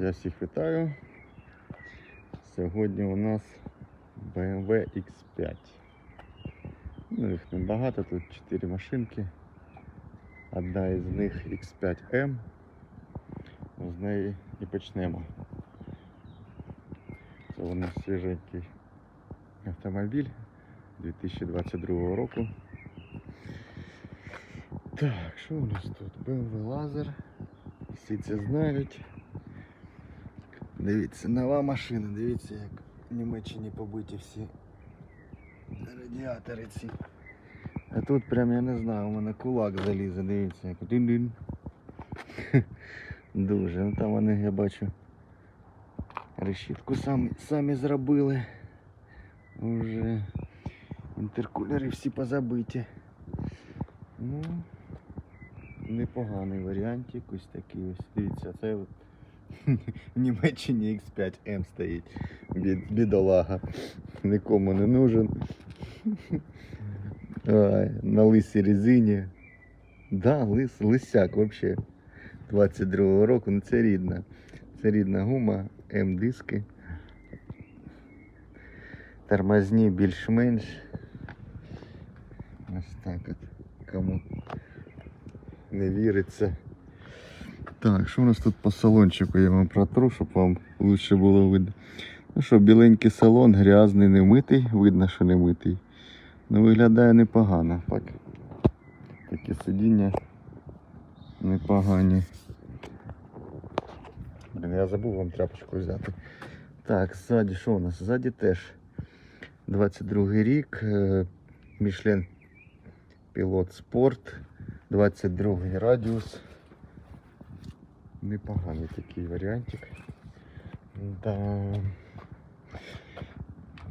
Я всіх вітаю. Сьогодні у нас BMW X5. Ну, їх небагато, тут 4 машинки. Одна із них X5M. З неї і почнемо. Це у нас свіженький автомобіль 2022 року. Так, що у нас тут? BMW Laser. Всі це знають. Дивіться, нова машина, дивіться, як в Німеччині побиті всі радіатори ці. А тут прям я не знаю, у мене кулак залізе, дивіться, як дин-дин. Дуже. Ну там вони, я бачу, решітку самі, самі зробили. Уже інтеркулери всі позабиті. Ну, непоганий варіантик, ось такий ось. Дивіться, це от в Німеччині X5M стоїть. Бід, бідолага. Нікому не нужен. Ай, на лисій резині. Да, лис, лисяк вообще. 22-го року, ну це рідна. Це рідна гума, М-диски. Тормозні більш-менш. Ось так от. Кому не віриться. Так, що у нас тут по салончику? Я вам протру, щоб вам лучше було видно. Ну що, біленький салон, грязний, не митий, видно, що не митий. Ну виглядає непогано. Так. Такі сидіння непогані. Блін, я забув вам тряпочку взяти. Так, ззаді що у нас? Ззаді теж 22 рік. е, Michelin Pilot Sport. 22 радіус. Непоганий такий варіантик. Да.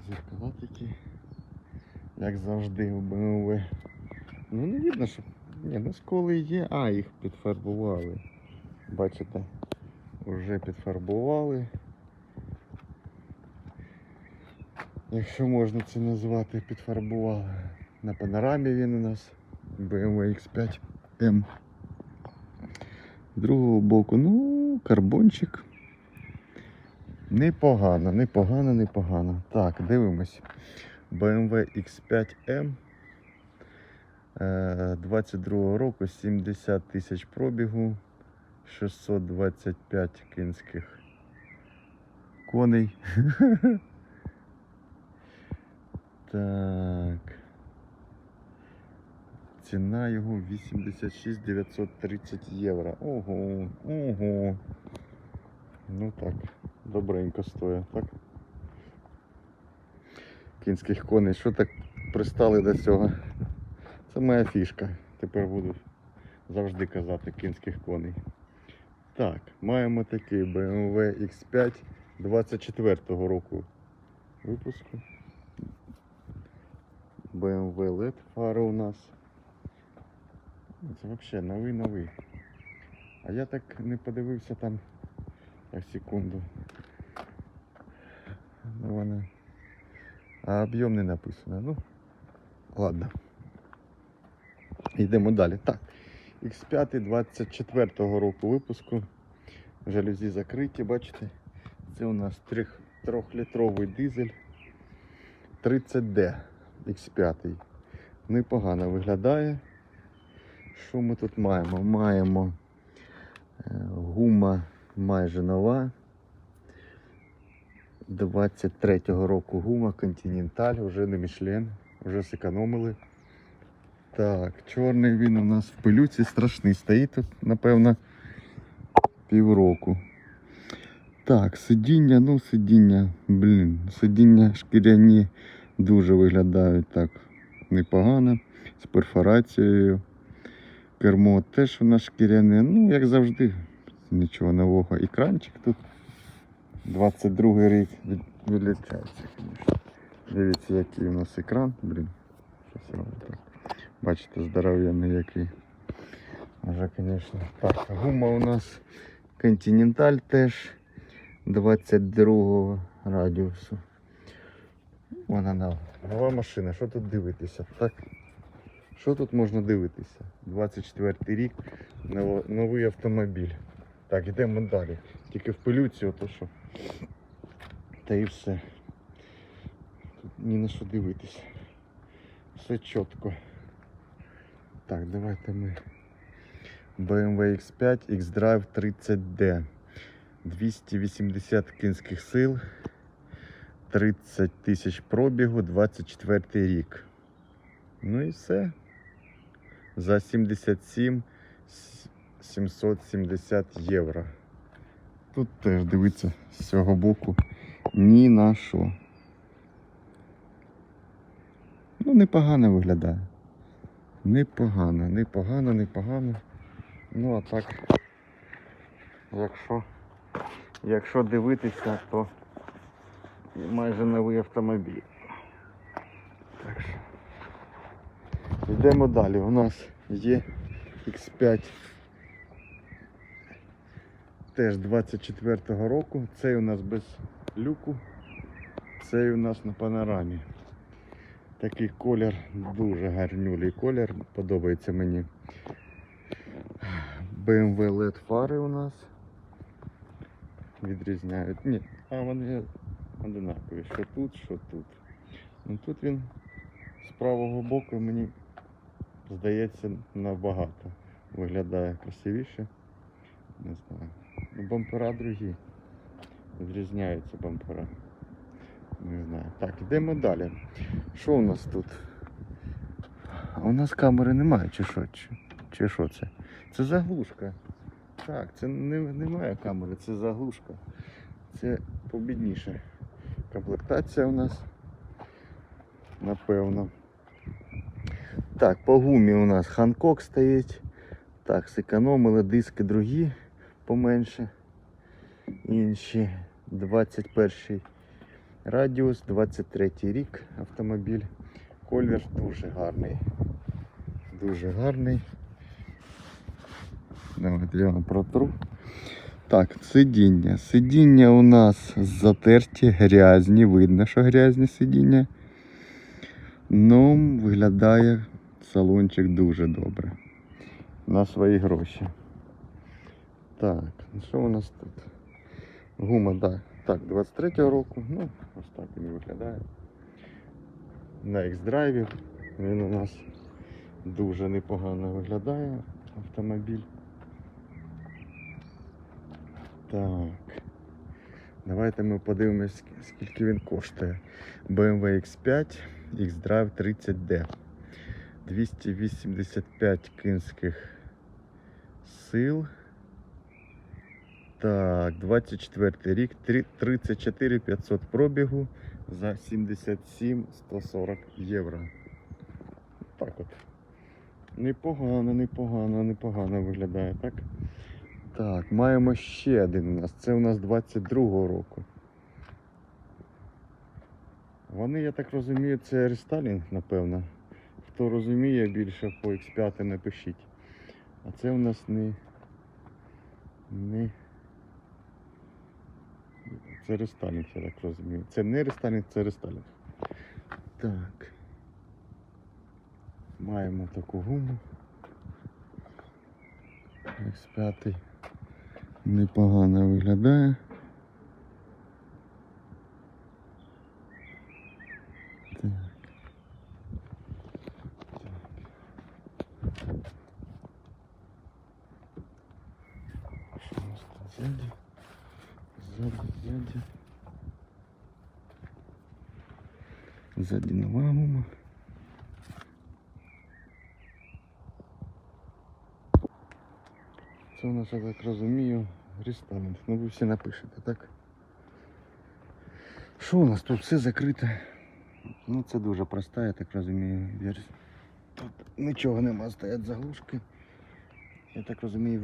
Зеркала такі. Як завжди у BMW. Ну не видно, що. Ні, ну сколи є. А, їх підфарбували. Бачите, вже підфарбували. Якщо можна це назвати, підфарбували. На панорамі він у нас BMW X5M. З другого боку, ну, карбончик. Непогано, непогано, непогано. Так, дивимось. BMW X5M. е, 22 року, 70 тисяч пробігу, 625 кінських коней. Так. Ціна його 86 930 євро. Ого, ого. Ну так, добренько стоїть, так? Кінських коней. Що так пристали до цього? Це моя фішка. Тепер буду завжди казати кінських коней. Так, маємо такий BMW X5 24-го року випуску. BMW LED фари у нас. Це взагалі новий новий. А я так не подивився там так, секунду. Ну, вони... А об'єм не написано. Ну, ладно. Йдемо далі. Так. X5 24-го року випуску. Жалюзі закриті, бачите? Це у нас 3-літровий дизель 30D X5. Непогано виглядає. Що ми тут маємо? Маємо е, гума майже нова. 23-го року гума Continental, вже не Michelin, вже зекономили. Так, чорний він у нас в пилюці страшний. Стоїть тут, напевно, півроку. Так, сидіння, ну сидіння, блін, сидіння шкіряні дуже виглядають так непогано, з перфорацією. Кермо теж у нас шкіряне, ну, як завжди, нічого нового. Екранчик тут 22 рік від, відлічається, звісно. Дивіться, який у нас екран, блін. Бачите, здоров'яний який. Вже, звісно. Так, гума у нас Continental теж 22 радіусу. Вона. Нова машина, що тут дивитися? Так. Що тут можна дивитися? 24 рік, новий автомобіль. Так, йдемо далі. Тільки в пилюці, ото що. Та і все. Тут ні на що дивитися. Все чітко. Так, давайте ми. BMW X5 X-Drive 30D. 280 кінських сил. 30 тисяч пробігу, 24 рік. Ну і все. За 77 770 євро. Тут теж дивіться з цього боку ні на що. Ну, непогано виглядає. Непогано, непогано, непогано. Ну а так, якщо, якщо дивитися, то майже новий автомобіль. Так що. Йдемо далі. У нас є X5 теж 24-го року. Цей у нас без люку, цей у нас на панорамі. Такий колір, дуже гарнюлий колір, подобається мені. BMW LED фари у нас відрізняють. Ні, а вони одинакові. Що тут, що тут. Ну тут він з правого боку мені здається набагато виглядає красивіше. Не знаю. Ну, бампера другі. Відрізняються бампера. Не знаю. Так, йдемо далі. Що у нас тут? У нас камери немає, чи що? Чи, що це? Це заглушка. Так, це не, немає камери, це заглушка. Це побідніше. Комплектація у нас. Напевно. Так, по гумі у нас Ханкок стоїть. Так, зекономили диски другі поменше. Інші 21 радіус, 23 рік автомобіль. Колір дуже гарний. Дуже гарний. Давайте я вам протру. Так, сидіння. Сидіння у нас затерті, грязні. Видно, що грязні сидіння. Ну, виглядає салончик дуже добре. На свої гроші. Так, ну що у нас тут? Гума, да. так, 23-го року. Ну, ось так він виглядає. На X-драйві він у нас дуже непогано виглядає автомобіль. Так. Давайте ми подивимось, скільки він коштує. BMW X5 X-Drive 30D. 285 кінських сил. Так, 24 рік, три- 34 500 пробігу за 77 140 євро. Так от. Непогано, непогано, непогано виглядає, так? Так, маємо ще один у нас. Це у нас 22-го року. Вони, я так розумію, це рестайлінг, напевно. Хто розуміє більше по X5 напишіть. А це у нас не. не... Це рестайлінг, я так розумію. Це не рестайлінг, це рестайлінг. Так. Маємо таку гуму. X5 непогано виглядає. Так. Ззаді, ззаді. Ззаді нова гума. Це у нас, я так розумію, рестайлінг. Ну ви всі напишете, так? Що у нас тут все закрите? Ну це дуже проста, я так розумію, версія. Тут нічого нема, стоять заглушки. Я так розумію, в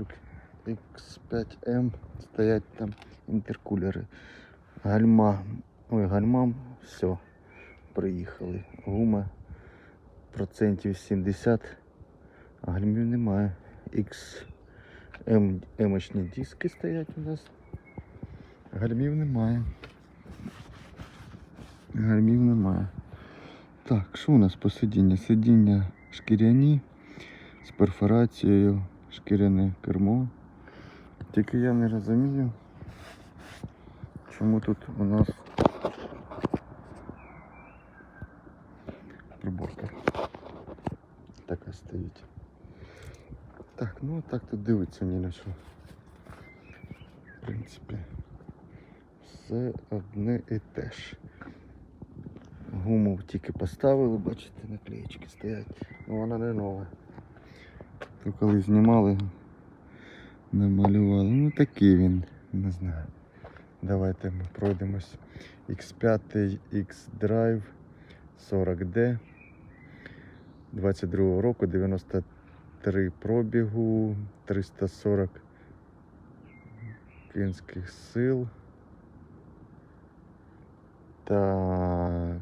X5M стоять там інтеркулери. Гальма. Ой, гальмам, все. Приїхали. Гума процентів 70, а гальмів немає. X М, емочні диски стоять у нас. Гальмів немає. Гальмів немає. Так, що у нас по сидінню? Сидіння шкіряні з перфорацією, шкіряне кермо. Тільки я не розумію, чому тут у нас приборка така стоїть. Так, ну а так тут дивиться ні на що. В принципі, все одне і те ж. Гуму тільки поставили, бачите, наклеєчки стоять. Ну вона не нова. То коли знімали, намалювали. Ну такий він, не знаю. Давайте ми пройдемось. X5 X-Drive 40D 22 року, 93 пробігу, 340 кінських сил. Так.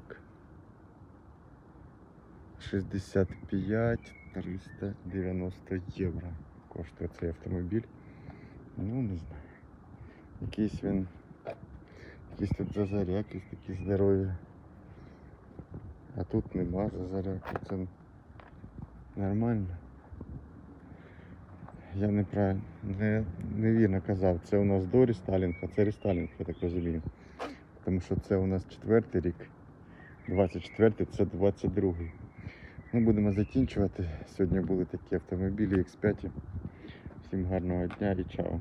65 390 євро коштує цей автомобіль. Ну, не знаю. Якийсь він. Якісь тут зазаряки такі здорові. А тут нема зазаряки. Це нормально. Я неправильно, не, невірно казав. Це у нас до рестайлінг, а це рестайлінг, я так розумію. Тому що це у нас четвертий рік. 24-й, це 22-й. Ми будемо закінчувати. Сьогодні були такі автомобілі X5. Всім гарного дня і чао.